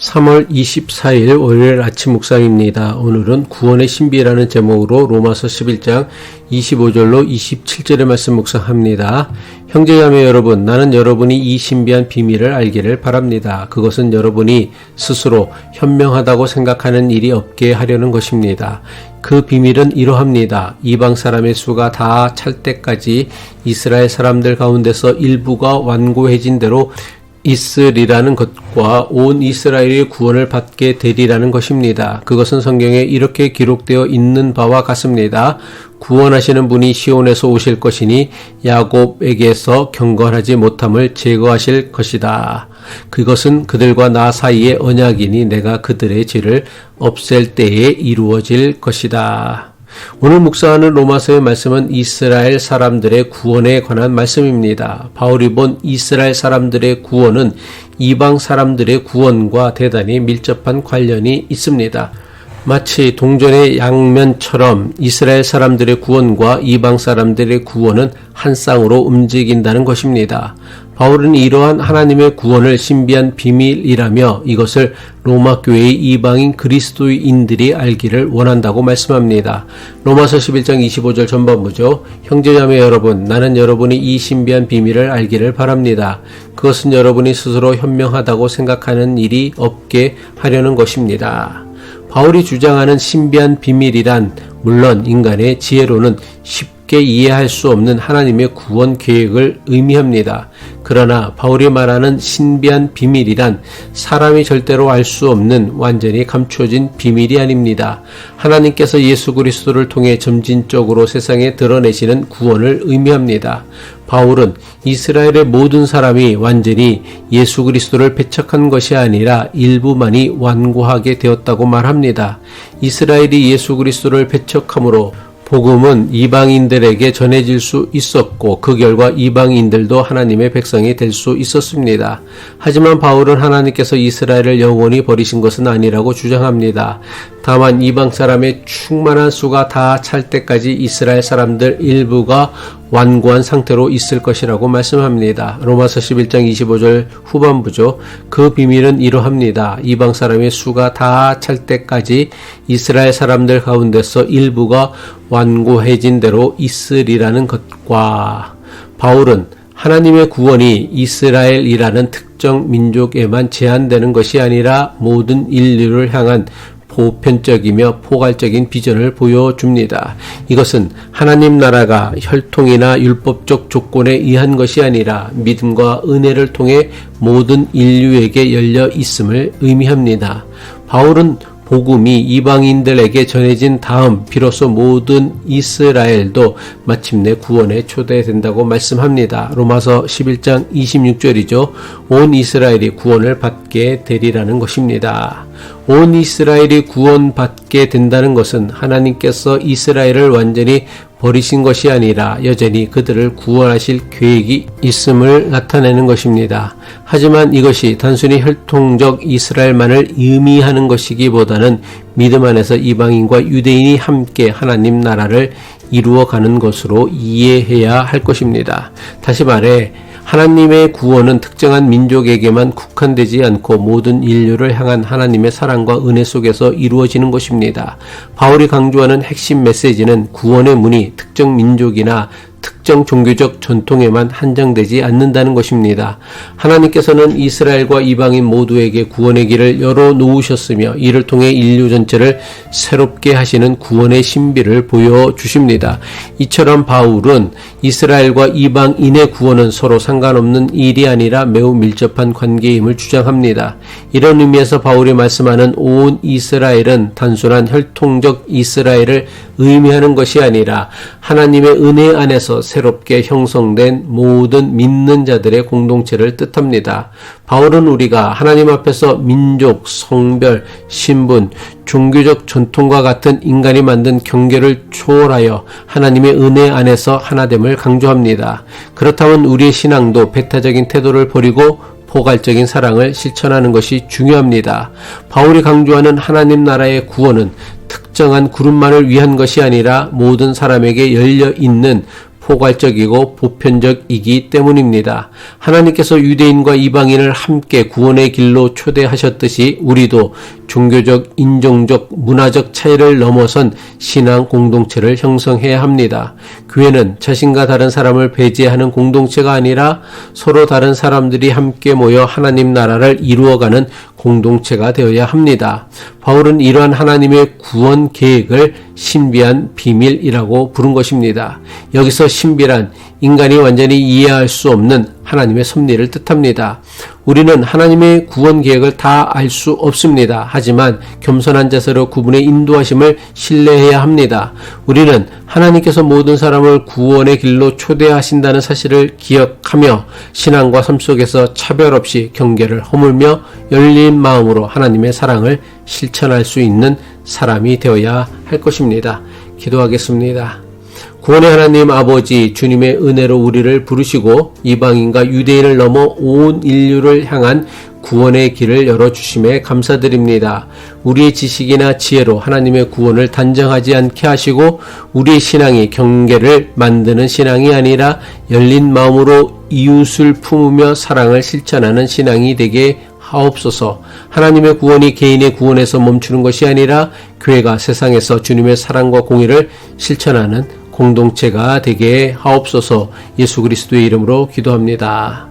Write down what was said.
3월 24일 월요일 아침 묵상입니다. 오늘은 구원의 신비라는 제목으로 로마서 11장 25절로 27절의 말씀 묵상합니다. 형제자매 여러분, 나는 여러분이 이 신비한 비밀을 알기를 바랍니다. 그것은 여러분이 스스로 현명하다고 생각하는 일이 없게 하려는 것입니다. 그 비밀은 이러합니다. 이방 사람의 수가 다 찰 때까지 이스라엘 사람들 가운데서 일부가 완고해진 대로 있으리라는 것과 온 이스라엘의 구원을 받게 되리라는 것입니다. 그것은 성경에 이렇게 기록되어 있는 바와 같습니다. 구원하시는 분이 시온에서 오실 것이니 야곱에게서 경건하지 못함을 제거하실 것이다. 그것은 그들과 나 사이의 언약이니 내가 그들의 죄를 없앨 때에 이루어질 것이다. 오늘 묵상하는 로마서의 말씀은 이스라엘 사람들의 구원에 관한 말씀입니다. 바울이 본 이스라엘 사람들의 구원은 이방 사람들의 구원과 대단히 밀접한 관련이 있습니다. 마치 동전의 양면처럼 이스라엘 사람들의 구원과 이방 사람들의 구원은 한 쌍으로 움직인다는 것입니다. 바울은 이러한 하나님의 구원을 신비한 비밀이라며 이것을 로마 교회의 이방인 그리스도인들이 알기를 원한다고 말씀합니다. 로마서 11장 25절 전반부죠. 형제자매 여러분, 나는 여러분이 이 신비한 비밀을 알기를 바랍니다. 그것은 여러분이 스스로 현명하다고 생각하는 일이 없게 하려는 것입니다. 바울이 주장하는 신비한 비밀이란 물론 인간의 지혜로는 쉽 게 이해할 수 없는 하나님의 구원 계획을 의미합니다. 그러나 바울이 말하는 신비한 비밀이란 사람이 절대로 알 수 없는 완전히 감추어진 비밀이 아닙니다. 하나님께서 예수 그리스도를 통해 점진적으로 세상에 드러내시는 구원을 의미합니다. 바울은 이스라엘의 모든 사람이 완전히 예수 그리스도를 배척한 것이 아니라 일부만이 완고하게 되었다고 말합니다. 이스라엘이 예수 그리스도를 배척함으로 복음은 이방인들에게 전해질 수 있었고 그 결과 이방인들도 하나님의 백성이 될 수 있었습니다. 하지만 바울은 하나님께서 이스라엘을 영원히 버리신 것은 아니라고 주장합니다. 다만 이방 사람의 충만한 수가 다 찰 때까지 이스라엘 사람들 일부가 완고한 상태로 있을 것이라고 말씀합니다. 로마서 11장 25절 후반부죠. 그 비밀은 이러합니다. 이방 사람의 수가 다 찰 때까지 이스라엘 사람들 가운데서 일부가 완고해진 대로 있으리라는 것과 바울은 하나님의 구원이 이스라엘이라는 특정 민족에만 제한되는 것이 아니라 모든 인류를 향한 보편적이며 포괄적인 비전을 보여줍니다. 이것은 하나님 나라가 혈통이나 율법적 조건에 의한 것이 아니라 믿음과 은혜를 통해 모든 인류에게 열려 있음을 의미합니다. 바울은 복음이 이방인들에게 전해진 다음 비로소 모든 이스라엘도 마침내 구원에 초대된다고 말씀합니다. 로마서 11장 26절이죠. 온 이스라엘이 구원을 받게 되리라는 것입니다. 온 이스라엘이 구원받게 된다는 것은 하나님께서 이스라엘을 완전히 버리신 것이 아니라 여전히 그들을 구원하실 계획이 있음을 나타내는 것입니다. 하지만 이것이 단순히 혈통적 이스라엘만을 의미하는 것이기보다는 믿음 안에서 이방인과 유대인이 함께 하나님 나라를 이루어가는 것으로 이해해야 할 것입니다. 다시 말해 하나님의 구원은 특정한 민족에게만 국한되지 않고 모든 인류를 향한 하나님의 사랑과 은혜 속에서 이루어지는 것입니다. 바울이 강조하는 핵심 메시지는 구원의 문이 특정 민족이나 특 정 종교적 전통에만 한정되지 않는다는 것입니다. 하나님께서는 이스라엘과 이방인 모두에게 구원의 길을 열어 놓으셨으며 이를 통해 인류 전체를 새롭게 하시는 구원의 신비를 보여 주십니다. 이처럼 바울은 이스라엘과 이방인의 구원은 서로 상관없는 일이 아니라 매우 밀접한 관계임을 주장합니다. 이런 의미에서 바울이 말씀하는 온 이스라엘은 단순한 혈통적 이스라엘을 의미하는 것이 아니라 하나님의 은혜 안에서 새 롭게 형성된 모든 믿는 자들의 공동체를 뜻합니다. 바울은 우리가 하나님 앞에서 민족, 성별, 신분, 종교적 전통과 같은 인간이 만든 경계를 초월하여 하나님의 은혜 안에서 하나됨을 강조합니다. 그렇다면 우리의 신앙도 배타적인 태도를 버리고 포괄적인 사랑을 실천하는 것이 중요합니다. 바울이 강조하는 하나님 나라의 구원은 특정한 그룹만을 위한 것이 아니라 모든 사람에게 열려 있는 포괄적이고 보편적이기 때문입니다. 하나님께서 유대인과 이방인을 함께 구원의 길로 초대하셨듯이 우리도 종교적, 인종적, 문화적 차이를 넘어선 신앙 공동체를 형성해야 합니다. 교회는 자신과 다른 사람을 배제하는 공동체가 아니라 서로 다른 사람들이 함께 모여 하나님 나라를 이루어가는 공동체가 되어야 합니다. 바울은 이러한 하나님의 구원 계획을 신비한 비밀이라고 부른 것입니다. 여기서 신비란 인간이 완전히 이해할 수 없는 하나님의 섭리를 뜻합니다. 우리는 하나님의 구원 계획을 다 알 수 없습니다. 하지만 겸손한 자세로 구분의 인도하심을 신뢰해야 합니다. 우리는 하나님께서 모든 사람을 구원의 길로 초대하신다는 사실을 기억하며 신앙과 삶 속에서 차별 없이 경계를 허물며 열린 마음으로 하나님의 사랑을 실천할 수 있는 사람이 되어야 할 것입니다. 기도하겠습니다. 구원의 하나님 아버지 주님의 은혜로 우리를 부르시고 이방인과 유대인을 넘어 온 인류를 향한 구원의 길을 열어주심에 감사드립니다. 우리의 지식이나 지혜로 하나님의 구원을 단정하지 않게 하시고 우리의 신앙이 경계를 만드는 신앙이 아니라 열린 마음으로 이웃을 품으며 사랑을 실천하는 신앙이 되게 하옵소서. 하나님의 구원이 개인의 구원에서 멈추는 것이 아니라 교회가 세상에서 주님의 사랑과 공의를 실천하는 공동체가 되게 하옵소서 예수 그리스도의 이름으로 기도합니다.